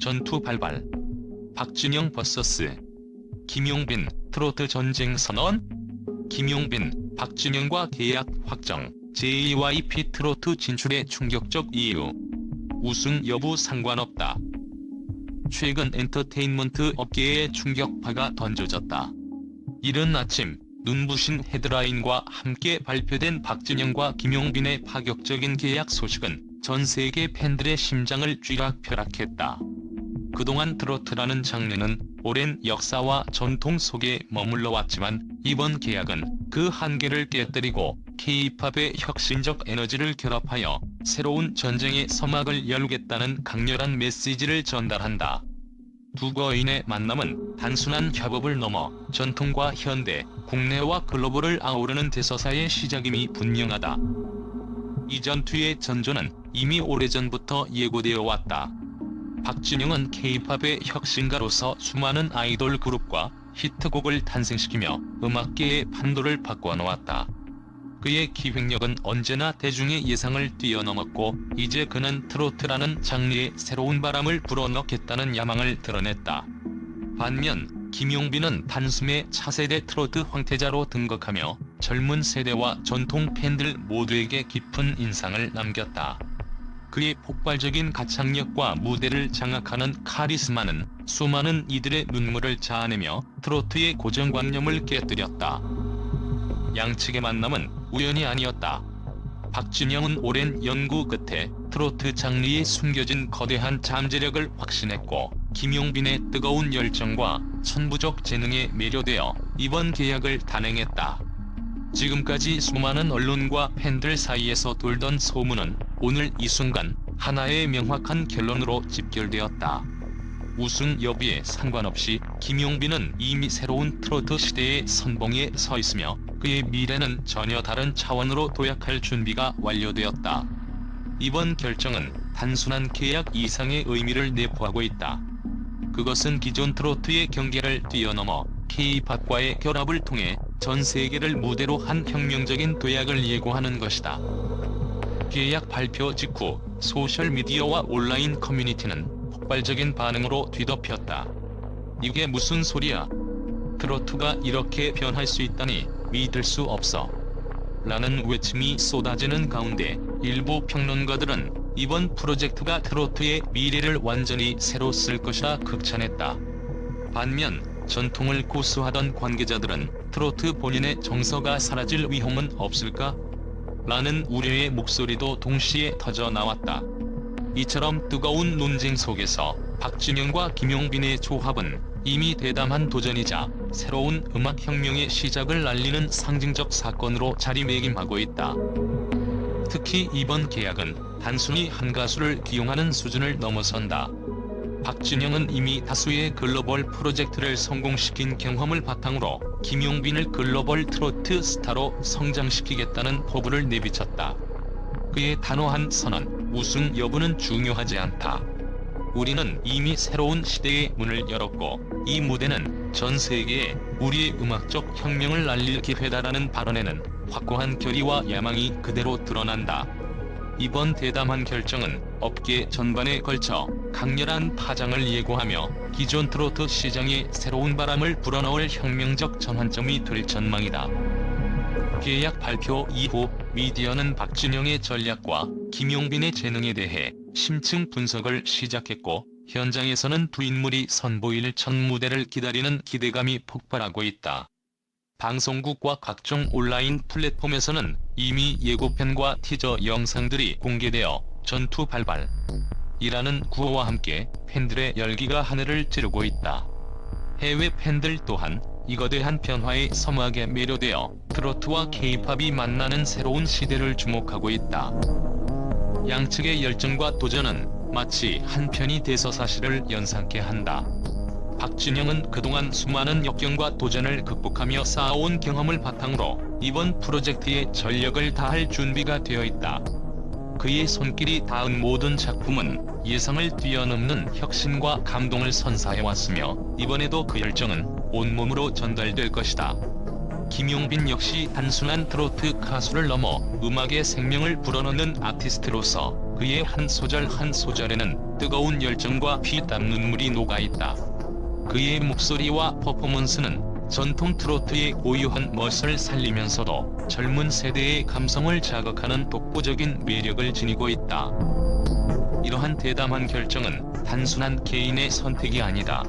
전투 발발. 박진영 vs 김용빈 트로트 전쟁 선언. 김용빈, 박진영과 계약 확정. JYP 트로트 진출의 충격적 이유. 우승 여부 상관없다. 최근 엔터테인먼트 업계에 충격파가 던져졌다. 이른 아침 눈부신 헤드라인과 함께 발표된 박진영과 김용빈의 파격적인 계약 소식은 전 세계 팬들의 심장을 쥐락펴락했다. 그동안 트로트라는 장르는 오랜 역사와 전통 속에 머물러 왔지만 이번 계약은 그 한계를 깨뜨리고 K-팝의 혁신적 에너지를 결합하여 새로운 전쟁의 서막을 열겠다는 강렬한 메시지를 전달한다. 두 거인의 만남은 단순한 협업을 넘어 전통과 현대, 국내와 글로벌을 아우르는 대서사의 시작임이 분명하다. 이 전투의 전조는 이미 오래전부터 예고되어 왔다. 박진영은 K-팝의 혁신가로서 수많은 아이돌 그룹과 히트곡을 탄생시키며 음악계의 판도를 바꿔놓았다. 그의 기획력은 언제나 대중의 예상을 뛰어넘었고 이제 그는 트로트라는 장르에 새로운 바람을 불어넣겠다는 야망을 드러냈다. 반면 김용빈은 단숨에 차세대 트로트 황태자로 등극하며 젊은 세대와 전통 팬들 모두에게 깊은 인상을 남겼다. 그의 폭발적인 가창력과 무대를 장악하는 카리스마는 수많은 이들의 눈물을 자아내며 트로트의 고정관념을 깨뜨렸다. 양측의 만남은 우연이 아니었다. 박진영은 오랜 연구 끝에 트로트 장르에 숨겨진 거대한 잠재력을 확신했고 김용빈의 뜨거운 열정과 천부적 재능에 매료되어 이번 계약을 단행했다. 지금까지 수많은 언론과 팬들 사이에서 돌던 소문은 오늘 이 순간 하나의 명확한 결론으로 집결되었다. 우승 여부에 상관없이 김용빈은 이미 새로운 트로트 시대의 선봉에 서 있으며 그의 미래는 전혀 다른 차원으로 도약할 준비가 완료되었다. 이번 결정은 단순한 계약 이상의 의미를 내포하고 있다. 그것은 기존 트로트의 경계를 뛰어넘어 K-팝과의 결합을 통해 전 세계를 무대로 한 혁명적인 도약을 예고하는 것이다. 계약 발표 직후 소셜미디어와 온라인 커뮤니티는 폭발적인 반응으로 뒤덮였다. 이게 무슨 소리야? 트로트가 이렇게 변할 수 있다니 믿을 수 없어. 라는 외침이 쏟아지는 가운데 일부 평론가들은 이번 프로젝트가 트로트의 미래를 완전히 새로 쓸 것이라 극찬했다. 반면 전통을 고수하던 관계자들은 트로트 본인의 정서가 사라질 위험은 없을까? 라는 우려의 목소리도 동시에 터져 나왔다. 이처럼 뜨거운 논쟁 속에서 박진영과 김용빈의 조합은 이미 대담한 도전이자 새로운 음악혁명의 시작을 알리는 상징적 사건으로 자리매김하고 있다. 특히 이번 계약은 단순히 한 가수를 기용하는 수준을 넘어선다. 박진영은 이미 다수의 글로벌 프로젝트를 성공시킨 경험을 바탕으로 김용빈을 글로벌 트로트 스타로 성장시키겠다는 포부를 내비쳤다. 그의 단호한 선언, 우승 여부는 중요하지 않다. 우리는 이미 새로운 시대의 문을 열었고 이 무대는 전 세계에 우리의 음악적 혁명을 알릴 기회다라는 발언에는 확고한 결의와 야망이 그대로 드러난다. 이번 대담한 결정은 업계 전반에 걸쳐 강렬한 파장을 예고하며 기존 트로트 시장에 새로운 바람을 불어넣을 혁명적 전환점이 될 전망이다. 계약 발표 이후 미디어는 박진영의 전략과 김용빈의 재능에 대해 심층 분석을 시작했고 현장에서는 두 인물이 선보일 첫 무대를 기다리는 기대감이 폭발하고 있다. 방송국과 각종 온라인 플랫폼에서는 이미 예고편과 티저 영상들이 공개되어 전투 발발 이라는 구호와 함께 팬들의 열기가 하늘을 찌르고 있다. 해외 팬들 또한 이 거 대한 변화에 서막에 매료되어 트로트와 케이팝이 만나는 새로운 시대를 주목하고 있다. 양측의 열정과 도전은 마치 한편이 대서사실을 연상케 한다. 박진영은 그동안 수많은 역경과 도전을 극복하며 쌓아온 경험을 바탕으로 이번 프로젝트에 전력을 다할 준비가 되어 있다. 그의 손길이 닿은 모든 작품은 예상을 뛰어넘는 혁신과 감동을 선사해왔으며 이번에도 그 열정은 온몸으로 전달될 것이다. 김용빈 역시 단순한 트로트 가수를 넘어 음악의 생명을 불어넣는 아티스트로서 그의 한 소절 한 소절에는 뜨거운 열정과 피땀 눈물이 녹아있다. 그의 목소리와 퍼포먼스는 전통 트로트의 고유한 멋을 살리면서도 젊은 세대의 감성을 자극하는 독보적인 매력을 지니고 있다. 이러한 대담한 결정은 단순한 개인의 선택이 아니다.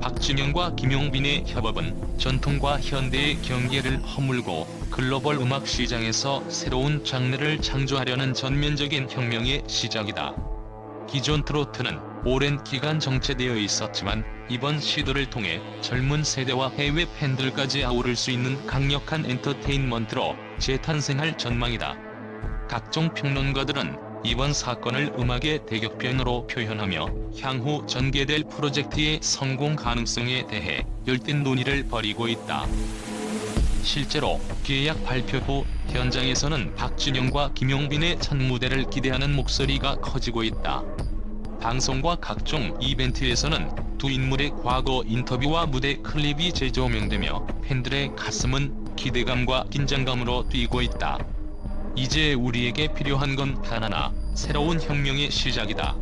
박진영과 김용빈의 협업은 전통과 현대의 경계를 허물고 글로벌 음악 시장에서 새로운 장르를 창조하려는 전면적인 혁명의 시작이다. 기존 트로트는 오랜 기간 정체되어 있었지만 이번 시도를 통해 젊은 세대와 해외 팬들까지 아우를 수 있는 강력한 엔터테인먼트로 재탄생할 전망이다. 각종 평론가들은 이번 사건을 음악의 대격변으로 표현하며 향후 전개될 프로젝트의 성공 가능성에 대해 열띤 논의를 벌이고 있다. 실제로 계약 발표 후 현장에서는 박진영과 김용빈의 첫 무대를 기대하는 목소리가 커지고 있다. 방송과 각종 이벤트에서는 두 인물의 과거 인터뷰와 무대 클립이 재조명되며 팬들의 가슴은 기대감과 긴장감으로 뛰고 있다. 이제 우리에게 필요한 건 하나나 새로운 혁명의 시작이다.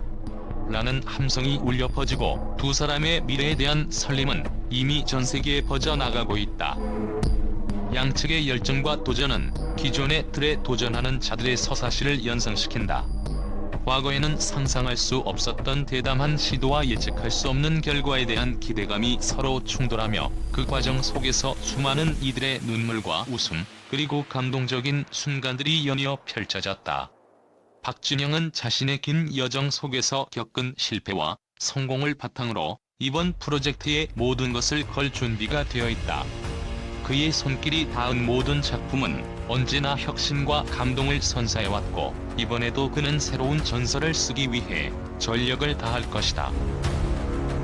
라는 함성이 울려 퍼지고 두 사람의 미래에 대한 설렘은 이미 전 세계에 퍼져나가고 있다. 양측의 열정과 도전은 기존의 틀에 도전하는 자들의 서사시를 연상시킨다. 과거에는 상상할 수 없었던 대담한 시도와 예측할 수 없는 결과에 대한 기대감이 서로 충돌하며 그 과정 속에서 수많은 이들의 눈물과 웃음 그리고 감동적인 순간들이 연이어 펼쳐졌다. 박진영은 자신의 긴 여정 속에서 겪은 실패와 성공을 바탕으로 이번 프로젝트의 모든 것을 걸 준비가 되어 있다. 그의 손길이 닿은 모든 작품은 언제나 혁신과 감동을 선사해왔고 이번에도 그는 새로운 전설을 쓰기 위해 전력을 다할 것이다.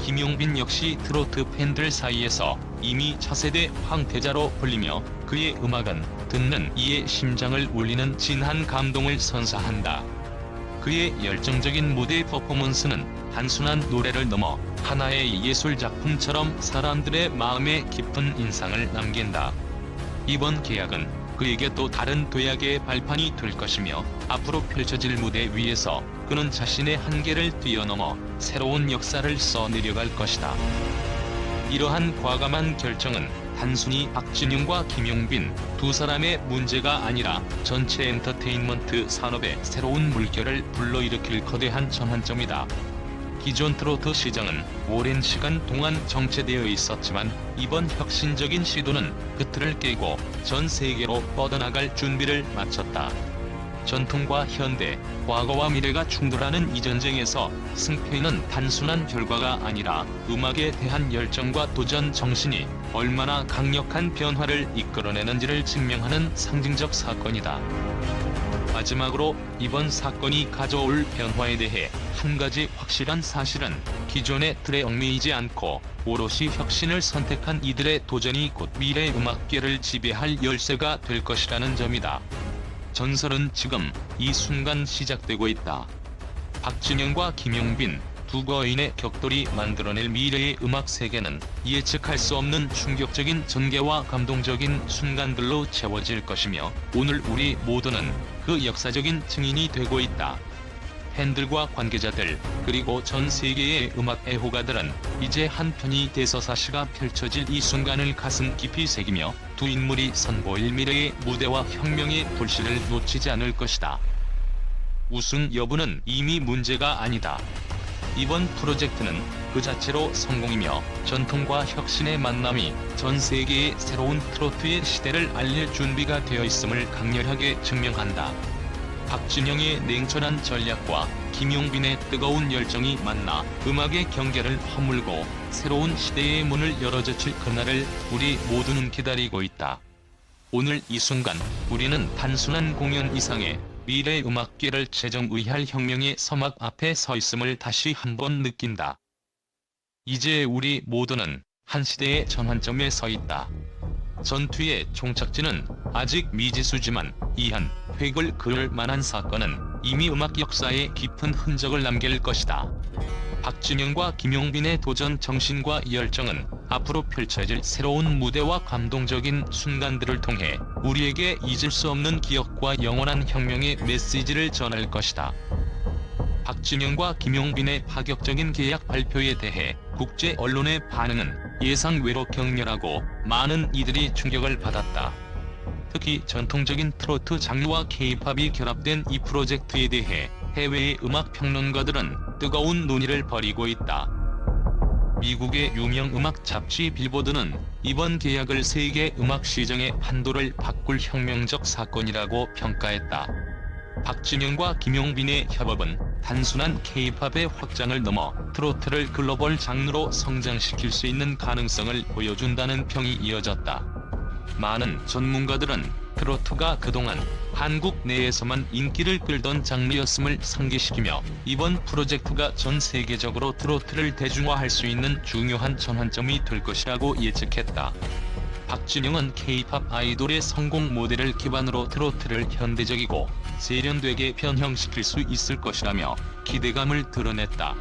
김용빈 역시 트로트 팬들 사이에서 이미 차세대 황태자로 불리며 그의 음악은 듣는 이의 심장을 울리는 진한 감동을 선사한다. 그의 열정적인 무대 퍼포먼스는 단순한 노래를 넘어 하나의 예술 작품처럼 사람들의 마음에 깊은 인상을 남긴다. 이번 계약은 그에게 또 다른 도약의 발판이 될 것이며 앞으로 펼쳐질 무대 위에서 그는 자신의 한계를 뛰어넘어 새로운 역사를 써내려갈 것이다. 이러한 과감한 결정은 단순히 박진영과 김용빈 두 사람의 문제가 아니라 전체 엔터테인먼트 산업의 새로운 물결을 불러일으킬 거대한 전환점이다. 기존 트로트 시장은 오랜 시간 동안 정체되어 있었지만 이번 혁신적인 시도는 그 틀을 깨고 전 세계로 뻗어나갈 준비를 마쳤다. 전통과 현대, 과거와 미래가 충돌하는 이 전쟁에서 승패는 단순한 결과가 아니라 음악에 대한 열정과 도전 정신이 얼마나 강력한 변화를 이끌어내는지를 증명하는 상징적 사건이다. 마지막으로 이번 사건이 가져올 변화에 대해 한 가지 확실한 사실은 기존의 틀에 얽매이지 않고 오롯이 혁신을 선택한 이들의 도전이 곧 미래 음악계를 지배할 열쇠가 될 것이라는 점이다. 전설은 지금 이 순간 시작되고 있다. 박진영과 김용빈 두 거인의 격돌이 만들어낼 미래의 음악 세계는 예측할 수 없는 충격적인 전개와 감동적인 순간들로 채워질 것이며 오늘 우리 모두는 그 역사적인 증인이 되고 있다. 팬들과 관계자들 그리고 전 세계의 음악 애호가들은 이제 한편이 대서사시가 펼쳐질 이 순간을 가슴 깊이 새기며 두 인물이 선보일 미래의 무대와 혁명의 불씨를 놓치지 않을 것이다. 우승 여부는 이미 문제가 아니다. 이번 프로젝트는 그 자체로 성공이며 전통과 혁신의 만남이 전 세계의 새로운 트로트의 시대를 알릴 준비가 되어 있음을 강렬하게 증명한다. 박진영의 냉철한 전략과 김용빈의 뜨거운 열정이 만나 음악의 경계를 허물고 새로운 시대의 문을 열어젖힐 그날을 우리 모두는 기다리고 있다. 오늘 이 순간 우리는 단순한 공연 이상의 미래 음악계를 재정의할 혁명의 서막 앞에 서 있음을 다시 한번 느낀다. 이제 우리 모두는 한 시대의 전환점에 서 있다. 전투의 종착지는 아직 미지수지만 이한 획을 그을 만한 사건은 이미 음악 역사에 깊은 흔적을 남길 것이다. 박진영과 김용빈의 도전 정신과 열정은 앞으로 펼쳐질 새로운 무대와 감동적인 순간들을 통해 우리에게 잊을 수 없는 기억과 영원한 혁명의 메시지를 전할 것이다. 박진영과 김용빈의 파격적인 계약 발표에 대해 국제 언론의 반응은 예상 외로 격렬하고 많은 이들이 충격을 받았다. 특히 전통적인 트로트 장르와 케이팝이 결합된 이 프로젝트에 대해 해외의 음악 평론가들은 뜨거운 논의를 벌이고 있다. 미국의 유명 음악 잡지 빌보드는 이번 계약을 세계 음악 시장의 판도를 바꿀 혁명적 사건이라고 평가했다. 박진영과 김용빈의 협업은 단순한 케이팝의 확장을 넘어 트로트를 글로벌 장르로 성장시킬 수 있는 가능성을 보여준다는 평이 이어졌다. 많은 전문가들은 트로트가 그동안 한국 내에서만 인기를 끌던 장르였음을 상기시키며 이번 프로젝트가 전 세계적으로 트로트를 대중화할 수 있는 중요한 전환점이 될 것이라고 예측했다. 박진영은 K-팝 아이돌의 성공 모델을 기반으로 트로트를 현대적이고 세련되게 변형시킬 수 있을 것이라며 기대감을 드러냈다.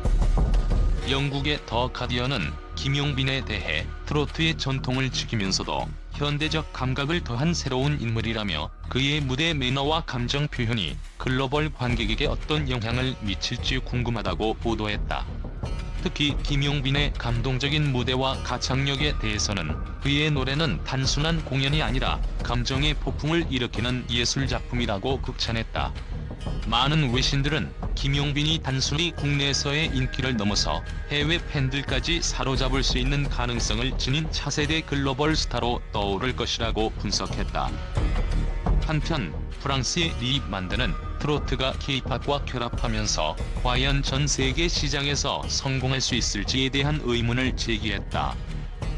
영국의 더 가디언은 김용빈에 대해 트로트의 전통을 지키면서도 현대적 감각을 더한 새로운 인물이라며 그의 무대 매너와 감정 표현이 글로벌 관객에게 어떤 영향을 미칠지 궁금하다고 보도했다. 특히 김용빈의 감동적인 무대와 가창력에 대해서는 그의 노래는 단순한 공연이 아니라 감정의 폭풍을 일으키는 예술작품이라고 극찬했다. 많은 외신들은 김용빈이 단순히 국내에서의 인기를 넘어서 해외 팬들까지 사로잡을 수 있는 가능성을 지닌 차세대 글로벌 스타로 떠오를 것이라고 분석했다. 한편 프랑스의 리 만드는 트로트가 케이팝과 결합하면서 과연 전 세계 시장에서 성공할 수 있을지에 대한 의문을 제기했다.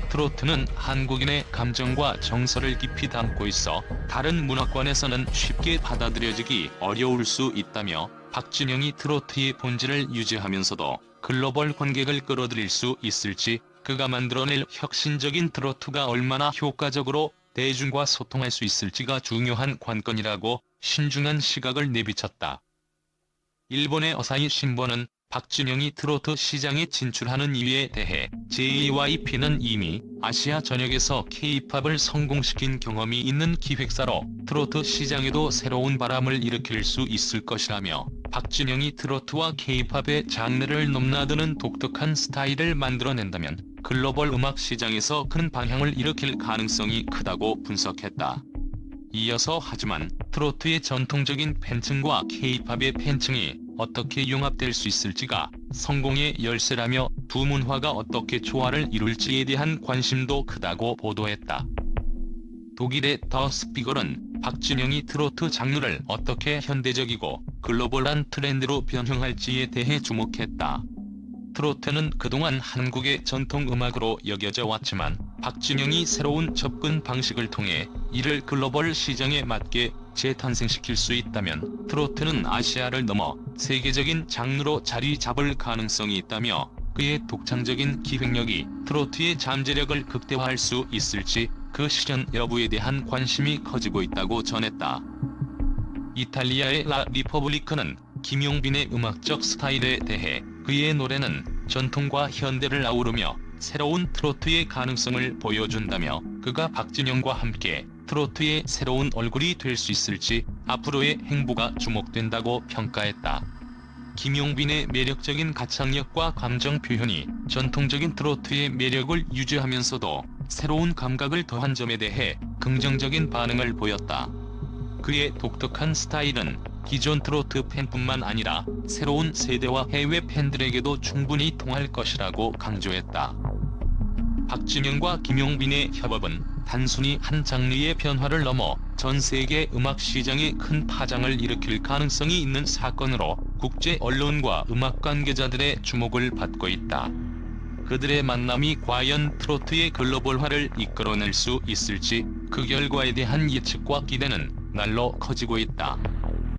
트로트는 한국인의 감정과 정서를 깊이 담고 있어 다른 문화권에서는 쉽게 받아들여지기 어려울 수 있다며 박진영이 트로트의 본질을 유지하면서도 글로벌 관객을 끌어들일 수 있을지 그가 만들어낼 혁신적인 트로트가 얼마나 효과적으로 대중과 소통할 수 있을지가 중요한 관건이라고 신중한 시각을 내비쳤다. 일본의 어사히 신보는 박진영이 트로트 시장에 진출하는 이유에 대해 JYP는 이미 아시아 전역에서 K-팝을 성공시킨 경험이 있는 기획사로 트로트 시장에도 새로운 바람을 일으킬 수 있을 것이라며 박진영이 트로트와 K-팝의 장르를 넘나드는 독특한 스타일을 만들어낸다면 글로벌 음악 시장에서 큰 방향을 일으킬 가능성이 크다고 분석했다. 이어서 하지만 트로트의 전통적인 팬층과 K-팝의 팬층이 어떻게 융합될 수 있을지가 성공의 열쇠라며 두 문화가 어떻게 조화를 이룰지에 대한 관심도 크다고 보도했다. 독일의 더 스피걸은 박진영이 트로트 장르를 어떻게 현대적이고 글로벌한 트렌드로 변형할지에 대해 주목했다. 트로트는 그동안 한국의 전통 음악으로 여겨져 왔지만 박진영이 새로운 접근 방식을 통해 이를 글로벌 시장에 맞게 재탄생시킬 수 있다면 트로트는 아시아를 넘어 세계적인 장르로 자리 잡을 가능성이 있다며 그의 독창적인 기획력이 트로트의 잠재력을 극대화할 수 있을지 그 실현 여부에 대한 관심이 커지고 있다고 전했다. 이탈리아의 라 리퍼블리크는 김용빈의 음악적 스타일에 대해 그의 노래는 전통과 현대를 아우르며 새로운 트로트의 가능성을 보여준다며 그가 박진영과 함께 트로트의 새로운 얼굴이 될 수 있을지 앞으로의 행보가 주목된다고 평가했다. 김용빈의 매력적인 가창력과 감정 표현이 전통적인 트로트의 매력을 유지하면서도 새로운 감각을 더한 점에 대해 긍정적인 반응을 보였다. 그의 독특한 스타일은 기존 트로트 팬뿐만 아니라 새로운 세대와 해외 팬들에게도 충분히 통할 것이라고 강조했다. 박진영과 김용빈의 협업은 단순히 한 장르의 변화를 넘어 전 세계 음악 시장에 큰 파장을 일으킬 가능성이 있는 사건으로 국제 언론과 음악 관계자들의 주목을 받고 있다. 그들의 만남이 과연 트로트의 글로벌화를 이끌어낼 수 있을지 그 결과에 대한 예측과 기대는 날로 커지고 있다.